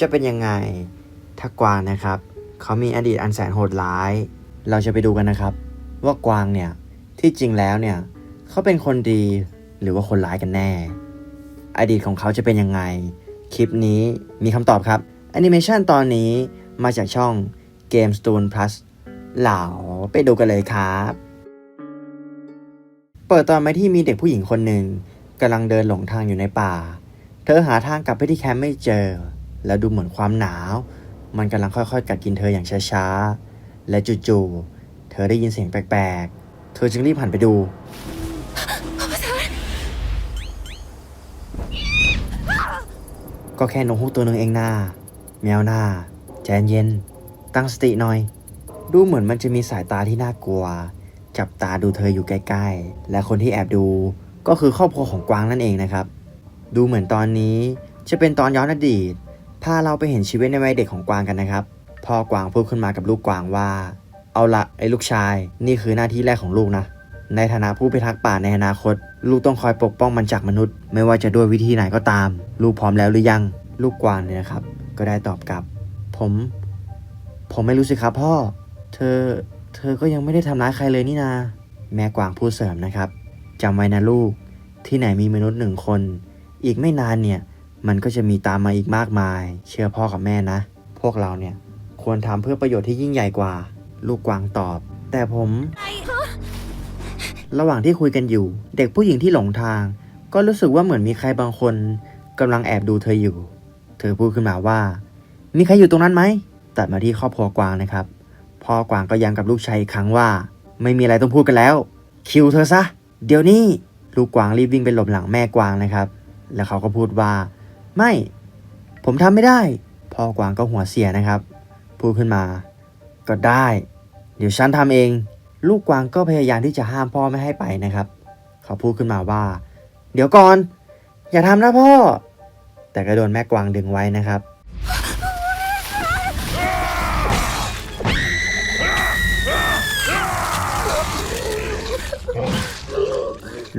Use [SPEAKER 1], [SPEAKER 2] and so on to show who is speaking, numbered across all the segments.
[SPEAKER 1] จะเป็นยังไงถ้ากวางนะครับ เขามีอดีตอันแสนโหดร้าย เราจะไปดูกันนะครับ ว่ากวางเนี่ยที่จริงแล้วเนี่ยเขาเป็นคนดีหรือว่าคนร้ายกันแน่ อดีตของเขาจะเป็นยังไง คลิปนี้มีคำตอบครับแอนิเมชันตอนนี้มาจากช่อง Game Stone Plus เหล่าไปดูกันเลยครับ เปิดตอนมาที่มีเด็กผู้หญิงคนหนึ่งกำลังเดินหลงทางอยู่ในป่า เธอหาทางกลับไปที่แคมป์ไม่เจอ แล้วดูเหมือนความหนาว มันกำลังค่อยๆ กัดกินเธออย่างช้าๆ และจู่ๆ เธอได้ยินเสียงแปลกๆ เธอจึงรีบหันไปดู ก็แค่นกฮูกตัวหนึ่งเองนาแมวหน้าใจเย็น ตั้งสติหน่อย ดูเหมือนมันจะมีสายตาที่น่ากลัว จับตาดูเธออยู่ใกล้ๆ และคนที่แอบดูก็คือครอบครัวของกวางนั่นเองนะครับ ดูเหมือนตอนนี้จะเป็นตอนย้อนอดีต พาเราไปเห็นชีวิตในวัยเด็กของกวางกันนะครับ พ่อกวางพูดขึ้นมากับลูกกวางว่า เอาละไอ้ลูกชาย นี่คือหน้าที่แรกของลูกนะ ในฐานะผู้พิทักษ์ป่าในอนาคต ลูกต้องคอยปกป้องมันจากมนุษย์ ไม่ว่าจะด้วยวิธีไหนก็ตาม ลูกพร้อมแล้วหรือยัง ลูกกวางเนี่ยนะครับ ก็ได้ตอบกลับ ผม ผมไม่รู้สิครับพ่อ เธอ เธอก็ยังไม่ได้ทำร้ายใครเลยนี่นา แม่กวางพูดเสริมนะครับจำไว้นะลูก ที่ไหนมีมนุษย์หนึ่งคน อีกไม่นานเนี่ย มันก็จะมีตามมาอีกมากมาย เชื่อพ่อกับแม่นะ พวกเราเนี่ยควรทำเพื่อประโยชน์ที่ยิ่งใหญ่กว่า ลูกกวางตอบ แต่ผม ระหว่างที่คุยกันอยู่ เด็กผู้หญิงที่หลงทาง ก็รู้สึกว่าเหมือนมีใครบางคนกำลังแอบดูเธออยู่ เธอพูดขึ้นมาว่า มีใครอยู่ตรงนั้นไหมตัดมาที่ครอบครัวกวางนะครับ พ่อกวางก็ย้ำกับลูกชายอีกครั้งว่า ไม่มีอะไรต้องพูดกันแล้ว คิวเธอซะ เดี๋ยวนี้ ลูกกวางรีบวิ่งไปหลบหลังแม่กวางนะครับ แล้วเขาก็พูดว่า ไม่ ผมทำไม่ได้ พ่อกวางก็หัวเสียนะครับ พูดขึ้นมา ก็ได้ เดี๋ยวฉันทำเอง ลูกกวางก็พยายามที่จะห้ามพ่อไม่ให้ไปนะครับ เขาพูดขึ้นมาว่า เดี๋ยวก่อน อย่าทำนะพ่อ แต่ก็โดนแม่กวางดึงไว้นะครับ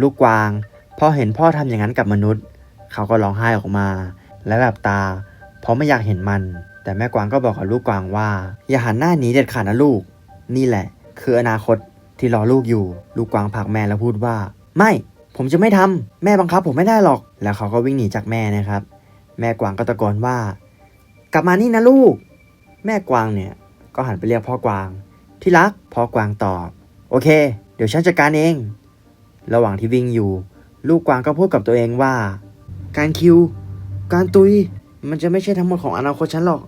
[SPEAKER 1] ลูกกวาง พอเห็นพ่อทำอย่างนั้นกับมนุษย์ เขาก็ร้องไห้ออกมา และแบบตา เพราะไม่อยากเห็นมัน แต่แม่กวางก็บอกกับลูกกวางว่า อย่าหันหน้าหนีเด็ดขาดนะลูก นี่แหละ คืออนาคตที่รอลูกอยู่ ลูกกวางผลักแม่แล้วพูดว่า ไม่ ผมจะไม่ทำแม่บังคับผมไม่ได้หรอก แล้วเขาก็วิ่งหนีจากแม่นะครับ แม่กวางก็ตะโกนว่า กลับมานี่นะลูก แม่กวางเนี่ยก็หันไปเรียกพ่อกวาง ที่รักพ่อกวางตอบ โอเค เดี๋ยวฉันจัดการเอง ระหว่างที่วิ่งอยู่ ลูกกวางก็พูดกับตัวเองว่า การคิว การตุย มันจะไม่ใช่ทั้งหมดของอนาคตฉันหรอก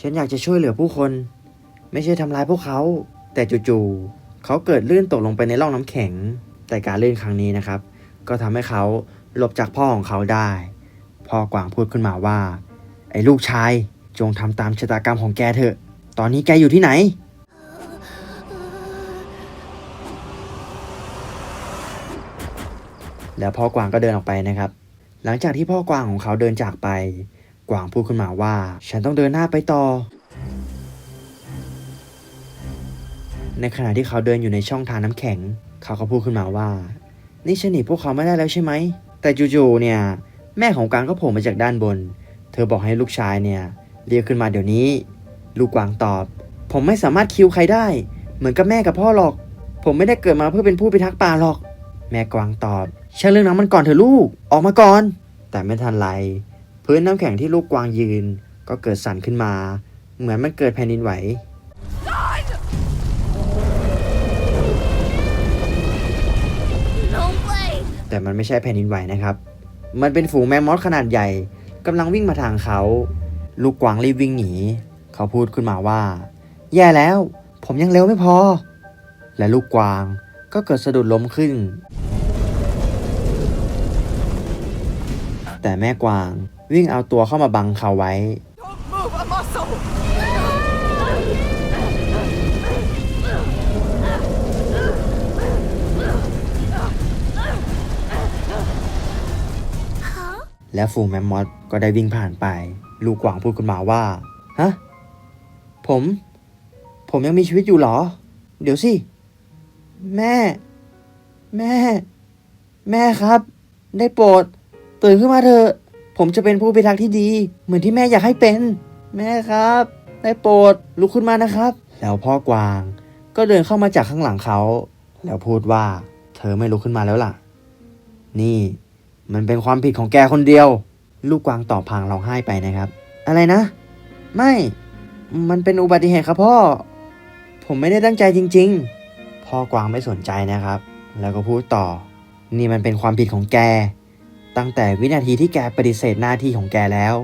[SPEAKER 1] ฉันอยากจะช่วยเหลือผู้คน ไม่ใช่ทำร้ายพวกเขา แต่จู่ๆเขาเกิดลื่นตกลงไปในร่องน้ำแข็ง แต่การลื่นครั้งนี้นะครับ ก็ทำให้เขาหลบจากพ่อของเขาได้ พ่อกวางพูดขึ้นมาว่า ไอ้ลูกชาย จงทำตามชะตากรรมของแกเถอะ ตอนนี้แกอยู่ที่ไหนแล้วพ่อกวางก็เดินออกไปนะครับ หลังจากที่พ่อกวางของเขาเดินจากไป กวางพูดขึ้นมาว่า ฉันต้องเดินหน้าไปต่อ ในขณะที่เขาเดินอยู่ในช่องทางน้ำแข็ง เขาก็พูดขึ้นมาว่า นี่ฉันหนีพวกเขาไม่ได้แล้วใช่ไหม แต่จู่ๆเนี่ย แม่ของกวางก็โผล่มาจากด้านบน เธอบอกให้ลูกชายเนี่ยเรียกขึ้นมาเดี๋ยวนี้ ลูกกวางตอบ ผมไม่สามารถคิวใครได้ เหมือนกับแม่กับพ่อหรอก ผมไม่ได้เกิดมาเพื่อเป็นผู้พิทักษ์ป่าหรอก แม่กวางตอบเชื่อเรื่องนั้นมันก่อนเถอะลูก ออกมาก่อน แต่ไม่ทันไร พื้นน้ำแข็งที่ลูกกวางยืน ก็เกิดสั่นขึ้นมา เหมือนมันเกิดแผ่นดินไหว
[SPEAKER 2] No way!
[SPEAKER 1] แต่มันไม่ใช่แผ่นดินไหวนะครับ มันเป็นฝูงแมมมอสขนาดใหญ่กำลังวิ่งมาทางเขา ลูกกวางรีบวิ่งหนี เขาพูดขึ้นมาว่า แย่แล้ว ผมยังเร็วไม่พอ และลูกกวาง ก็เกิดสะดุดล้มขึ้น แต่แม่กวางวิ่งเอาตัวเข้ามาบังเขาไว้ และฝูงแมมมอสก็ได้วิ่งผ่านไป ลูกกวางพูดขึ้นมาว่า ฮะ ผม ผมยังมีชีวิตอยู่เหรอ เดี๋ยวสิ แม่ แม่ แม่ครับ ได้โปรดตื่นขึ้นมาเถอะผมจะเป็นผู้พิทักษ์ที่ดี เหมือนที่แม่อยากให้เป็น แม่ครับ ได้โปรดลุกขึ้นมานะครับ แล้วพ่อกวาง ก็เดินเข้ามาจากข้างหลังเขา แล้วพูดว่า เธอไม่ลุกขึ้นมาแล้วล่ะ นี่ มันเป็นความผิดของแกคนเดียว ลูกกวางตอบพลางร้องไห้ไปนะครับ อะไรนะ ไม่ มันเป็นอุบัติเหตุครับพ่อ ผมไม่ได้ตั้งใจจริง ๆ พ่อกวางไม่สนใจนะครับ แล้วก็พูดต่อ นี่มันเป็นความผิดของแก ตั้งแต่วินาทีที่แกปฏิเสธหน้าที่ของแกแล้ว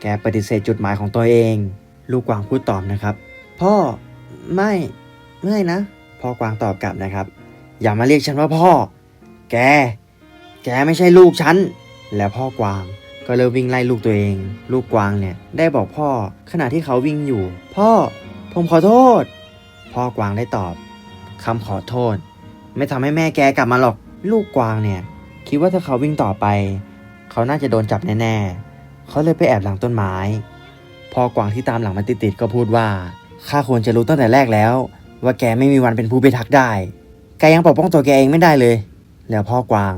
[SPEAKER 1] แกปฏิเสธจุดหมายของตัวเอง ลูกกวางพูดตอบนะครับ พ่อไม่ไม่นะ พ่อกวางตอบกลับนะครับ อย่ามาเรียกฉันว่าพ่อ แก แกไม่ใช่ลูกฉัน แล้วพ่อกวางก็เริ่มวิ่งไล่ลูกตัวเอง ลูกกวางเนี่ยได้บอกพ่อขณะที่เขาวิ่งอยู่ พ่อ ผมขอโทษ พ่อกวางได้ตอบ คำขอโทษ ไม่ทำให้แม่แกกลับมาหรอก ลูกกวางเนี่ย คิดว่าถ้าเขาวิ่งต่อไป เขาน่าจะโดนจับแน่ๆ เขาเลยไปแอบหลังต้นไม้ พอกวางที่ตามหลังมันติดๆก็พูดว่าข้าควรจะรู้ตั้งแต่แรกแล้ว ว่าแกไม่มีวันเป็นผู้พิทักษ์ได้ แกยังปกป้องตัวแกเองไม่ได้เลย แล้วพ่อกวาง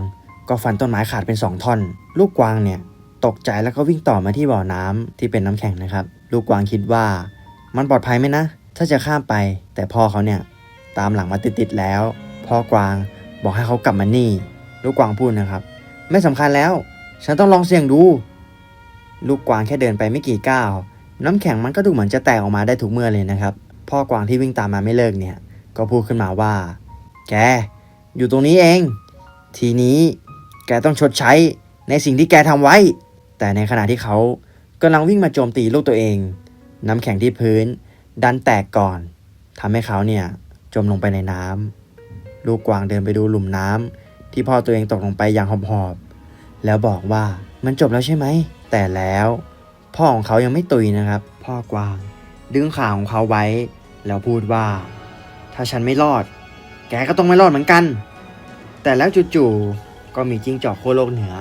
[SPEAKER 1] ก็ฟันต้นไม้ขาดเป็นสองท่อน ลูกกวางเนี่ยตกใจแล้วก็วิ่งต่อมาที่บ่อน้ำที่เป็นน้ำแข็งนะครับ ลูกกวางคิดว่า มันปลอดภัยไหมนะ ถ้าจะข้ามไป แต่พ่อเขาเนี่ย ตามหลังมาติดๆแล้ว พ่อกวางบอกให้เขากลับมานี่ ลูกกวางพูดนะครับ ไม่สำคัญแล้ว ฉันต้องลองเสี่ยงดู ลูกกวางแค่เดินไปไม่กี่ก้าวน้ำแข็งมันก็ดูเหมือนจะแตกออกมาได้ทุกเมื่อเลยนะครับ พ่อกวางที่วิ่งตามมาไม่เลิกเนี่ย ก็พูดขึ้นมาว่า แก อยู่ตรงนี้เอง ทีนี้แกต้องชดใช้ในสิ่งที่แกทำไว้ แต่ในขณะที่เขากำลังวิ่งมาโจมตีลูกตัวเอง น้ำแข็งที่พื้น ดันแตกก่อนทำให้เขาเนี่ย จมลงไปในน้ำลูกกวางเดินไปดูหลุมน้ำที่พ่อตัวเองตกลงไปอย่างหอบๆแล้วบอกว่ามันจบแล้วใช่ไหม แต่แล้ว พ่อของเขายังไม่ตุยนะครับ พ่อกวาง ดึงขาของเขาไว้ แล้วพูดว่า ถ้าฉันไม่รอด แกก็ต้องไม่รอดเหมือนกัน แต่แล้วจู่ๆก็มีจิ้งจอกโคโลกเหนือ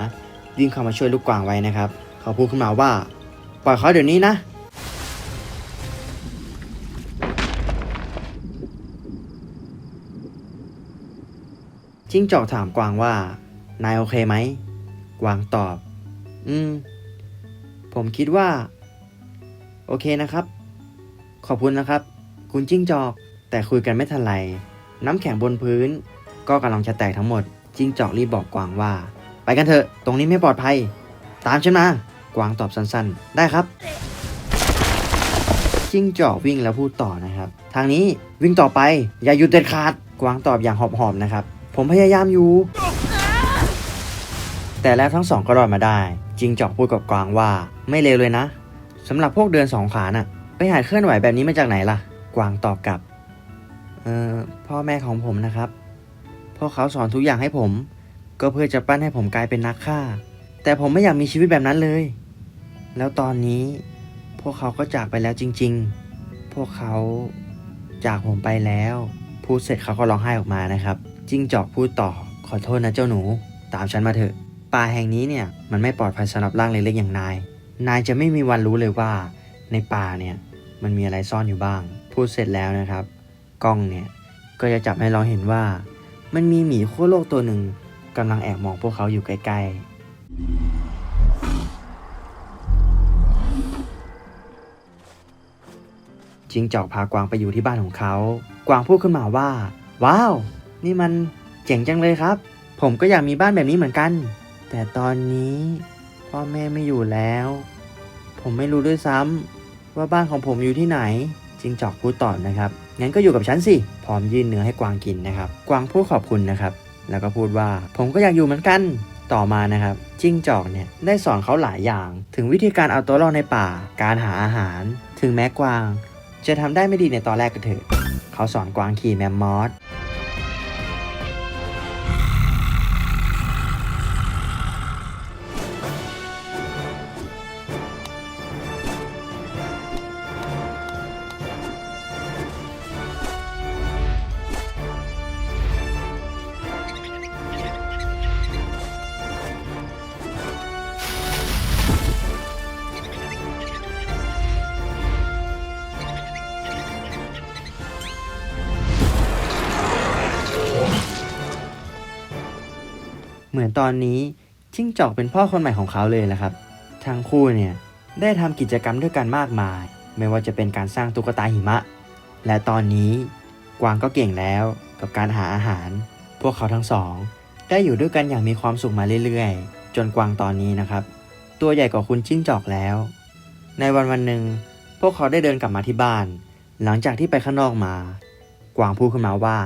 [SPEAKER 1] วิ่งเข้ามาช่วยลูกกวางไว้นะครับ เขาพูดขึ้นมาว่า ปล่อยเขาเดี๋ยวนี้นะ จิ้งจอกถามกวางว่า นายโอเคไหม กวางตอบ อืม ผมคิดว่า โอเคนะครับ ขอบคุณนะครับ คุณจิ้งจอก แต่คุยกันไม่ทันไร น้ำแข็งบนพื้น ก็กำลังจะแตกทั้งหมด จิ้งจอกรีบบอกกวางว่า ไปกันเถอะ ตรงนี้ไม่ปลอดภัย ตามฉันมา กวางตอบสั้นๆ ได้ครับ จิ้งจอกวิ่งแล้วพูดต่อนะครับ ทางนี้วิ่งต่อไป อย่าหยุดเด็ดขาด กวางตอบอย่างหอบๆนะครับ ผมพยายามอยู่ แต่แล้วทั้งสองก็รอดมาได้ จิงจอกพูดกับกวางว่า ไม่เลวเลยนะสำหรับพวกเดินสองขาน่ะ ไปหาเคลื่อนไหวแบบนี้มาจากไหนล่ะ กวางตอบกลับ เอ่อพ่อแม่ของผมนะครับ พวกเขาสอนทุกอย่างให้ผม ก็เพื่อจะปั้นให้ผมกลายเป็นนักฆ่า แต่ผมไม่อยากมีชีวิตแบบนั้นเลย แล้วตอนนี้ พวกเขาก็จากไปแล้วจริง ๆ พวกเขาจากผมไปแล้ว พูดเสร็จเขาก็ร้องไห้ออกมานะครับ จิ้งจอกพูดต่อ ขอโทษนะเจ้าหนู ตามฉันมาเถอะ ป่าแห่งนี้เนี่ยมันไม่ปลอดภัยสำหรับร่างเล็กๆอย่างนาย นายจะไม่มีวันรู้เลยว่า ในป่าเนี่ยมันมีอะไรซ่อนอยู่บ้าง พูดเสร็จแล้วนะครับ กล้องเนี่ยก็จะจับให้เราเห็นว่า มันมีหมีขั้วโลกตัวหนึ่งกำลังแอบมองพวกเขาอยู่ใกล้ๆจิงจอกพากวางไปอยู่ที่บ้านของเขา กวางพูดขึ้นมาว่า ว้าว นี่มันเจ๋งจังเลยครับ ผมก็อยากมีบ้านแบบนี้เหมือนกัน แต่ตอนนี้พ่อแม่ไม่อยู่แล้ว ผมไม่รู้ด้วยซ้ำว่าบ้านของผมอยู่ที่ไหน จิงจอกพูดตอบนะครับ งั้นก็อยู่กับฉันสิ พร้อมยื่นเนื้อให้กวางกินนะครับ กวางพูดขอบคุณนะครับ แล้วก็พูดว่า ผมก็อยากอยู่เหมือนกัน ต่อมานะครับ จิ้งจอกเนี่ยได้สอนเขาหลายอย่าง ถึงวิธีการเอาตัวรอดในป่า การหาอาหาร ถึงแม้กวาง จะทำได้ไม่ดีในตอนแรกก็เถอะ เขาสอนกวางขี่แมมมอส เหมือนตอนนี้จิ้งจอกเป็นพ่อคนใหม่ของเขาเลยแหละครับ ทั้งคู่เนี่ยได้ทำกิจกรรมด้วยกันมากมาย ไม่ว่าจะเป็นการสร้างตุ๊กตาหิมะ และตอนนี้กวางก็เก่งแล้วกับการหาอาหาร พวกเขาทั้งสอง ได้อยู่ด้วยกันอย่างมีความสุขมาเรื่อยๆ จนกวางตอนนี้นะครับ ตัวใหญ่กว่าคุณจิ้งจอกแล้ว ในวันวันหนึ่งพวกเขาได้เดินกลับมาที่บ้าน หลังจากที่ไปข้างนอกมา กวางพูดขึ้นมาว่า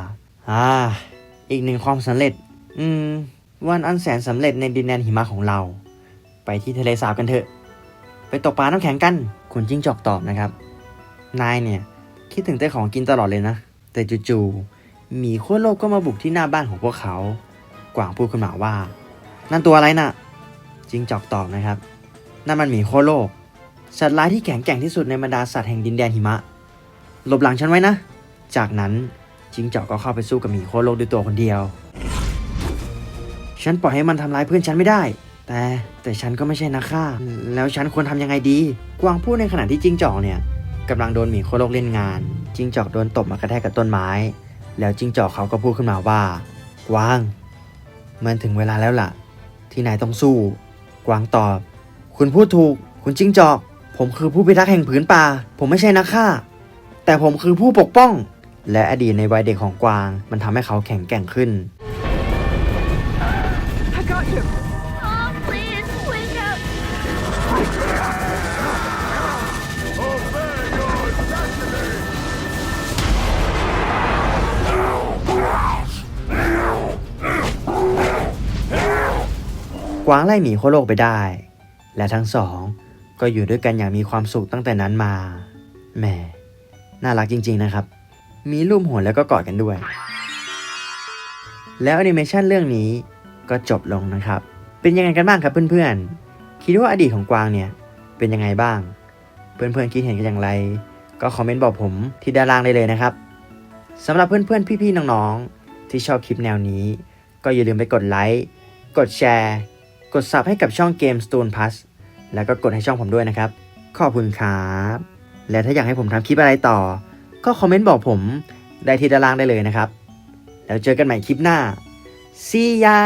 [SPEAKER 1] อ่าอีกหนึ่งความสำเร็จ อืม วันอันแสนสำเร็จในดินแดนหิมะของเรา ไปที่ทะเลสาบกันเถอะ ไปตกปลาน้ำแข็งกัน คุณจิ้งจอกตอบนะครับ นายเนี่ย คิดถึงแต่ของกินตลอดเลยนะ แต่จู่ๆหมีขั้วโลกก็มาบุกที่หน้าบ้านของพวกเขา กวางพูดขึ้นมาว่า นั่นตัวอะไรน่ะ จิ้งจอกตอบนะครับ นั่นมันหมีขั้วโลก สัตว์ร้ายที่แข็งแกร่งที่สุดในบรรดาสัตว์แห่งดินแดนหิมะ หลบหลังฉันไว้นะ จากนั้นจิ้งจอกก็เข้าไปสู้กับหมีขั้วโลกด้วยตัวคนเดียว ฉันปล่อยให้มันทำร้ายเพื่อนฉันไม่ได้ แต่แต่ฉันก็ไม่ใช่นักฆ่า แล้วฉันควรทำยังไงดี กวางพูดในขณะที่จิ้งจอกเนี่ยกำลังโดนหมีขั้วโลกเล่นงาน จิ้งจอกโดนตบมากระแทกกับต้นไม้ แล้วจิ้งจอกเขาก็พูดขึ้นมาว่า กวาง มันถึงเวลาแล้วล่ะ ที่นายต้องสู้ กวางตอบ คุณพูดถูก คุณจิ้งจอก ผมคือผู้พิทักษ์แห่งผืนป่า ผมไม่ใช่นักฆ่า แต่ผมคือผู้ปกป้อง และอดีตในวัยเด็กของกวาง มันทำให้เขาแข็งแกร่งขึ้น วางไล่หมีโคโลกไปได้ และทั้งสองก็อยู่ด้วยกันอย่างมีความสุขตั้งแต่นั้นมา แหม น่ารักจริง ๆนะครับ มีรูปหัวแล้วก็กอดกันด้วย แล้วแอนิเมชันเรื่องนี้ก็จบลงนะครับ เป็นยังไงกันบ้างครับเพื่อนๆ คิดว่าอดีตของกวางเนี่ยเป็นยังไงบ้าง เพื่อนๆคิดเห็นกันอย่างไร ก็คอมเมนต์บอกผมที่ด้านล่างได้เลยนะครับสำหรับเพื่อนๆ พี่ๆ น้องๆ ที่ชอบคลิปแนวนี้ ก็อย่าลืมไปกดไลค์ กดแชร์ กด sub ให้กับช่องเกม Stone Plus แล้วก็กดให้ช่องผมด้วยนะครับ ขอบคุณครับ และถ้าอยากให้ผมทำคลิปอะไรต่อ ก็คอมเมนต์บอกผมได้ที่ด้านล่างได้เลยนะครับ แล้วเจอกันใหม่คลิปหน้า See ya